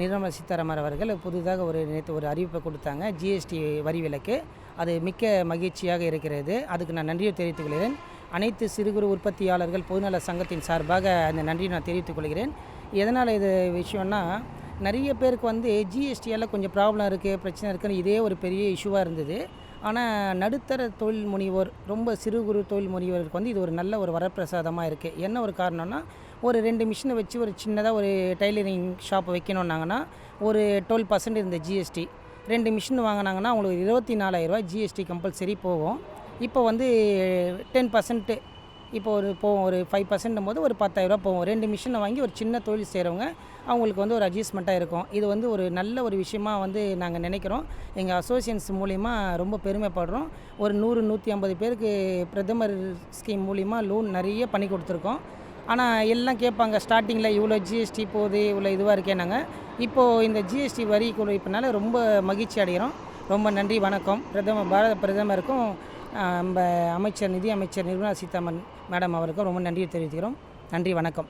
நிர்மலா சீதாராமன் அவர்கள் புதிதாக ஒரு நேற்று ஒரு அறிவிப்பை கொடுத்தாங்க. ஜிஎஸ்டி வரி விலக்கு. அது மிக்க மகிழ்ச்சியாக இருக்கிறது. அதுக்கு நான் நன்றியை தெரிவித்துக் கொள்கிறேன் அனைத்து சிறு குறு உற்பத்தியாளர்கள் பொதுநல சங்கத்தின் சார்பாக அந்த நன்றியை நான் தெரிவித்துக் கொள்கிறேன். எதனால் இது விஷயம்னா நிறைய பேருக்கு வந்து ஜிஎஸ்டியால் கொஞ்சம் ப்ராப்ளம் இருக்குது பிரச்சனை இருக்குன்னு இதே ஒரு பெரிய இஷ்யூவாக இருந்தது. ஆனால் நடுத்தர தொழில் முனைவோர் ரொம்ப சிறு குறு தொழில் முனைவோருக்கு வந்து இது ஒரு நல்ல ஒரு வரப்பிரசாதமாக இருக்குது என்ன ஒரு காரணம்னா ஒரு ரெண்டு மிஷினை வச்சு ஒரு சின்னதாக ஒரு டைலரிங் ஷாப் வைக்கணுன்னாங்கன்னா ஒரு டுவெல் பர்சன்ட் இருந்த ஜிஎஸ்டி ரெண்டு மிஷின் வாங்கினாங்கன்னா அவங்களுக்கு இருபத்தி நாலாயிரரூவா ஜிஎஸ்டி கம்பல்சரி போகும். இப்போ வந்து டென் பர்சன்ட்டு இப்போ ஒரு போவோம் ஒரு ஃபைவ் பர்சன்ட் போது ஒரு பத்தாயிரரூவா போவோம் ரெண்டு மிஷினை வாங்கி ஒரு சின்ன தொழில் செய்கிறவங்க அவங்களுக்கு வந்து ஒரு அட்ஜஸ்ட்மெண்ட்டாக இருக்கும். இது வந்து ஒரு நல்ல ஒரு விஷயமா வந்து நாங்கள் நினைக்கிறோம். எங்கள் அசோசியன்ஸ் மூலிமா ரொம்ப பெருமைப்படுறோம். ஒரு நூறு நூற்றி ஐம்பது பேருக்கு பிரதமர் ஸ்கீம் மூலிமா லோன் நிறைய பண்ணி கொடுத்துருக்கோம். ஆனால் எல்லாம் கேட்பாங்க ஸ்டார்டிங்கில் இவ்வளோ ஜிஎஸ்டி போகுது இவ்வளோ இதுவாக இருக்கே நாங்கள் இப்போது இந்த ஜிஎஸ்டி வரி குறைப்பினால ரொம்ப மகிழ்ச்சி அடைகிறோம். ரொம்ப நன்றி வணக்கம். பிரதமர் பாரத பிரதமருக்கும் நம்ம அமைச்சர் நிதி அமைச்சர் நிர்மலா சீதாராமன் மேடம் அவருக்கும் ரொம்ப நன்றி தெரிவிக்கிறோம் நன்றி வணக்கம்.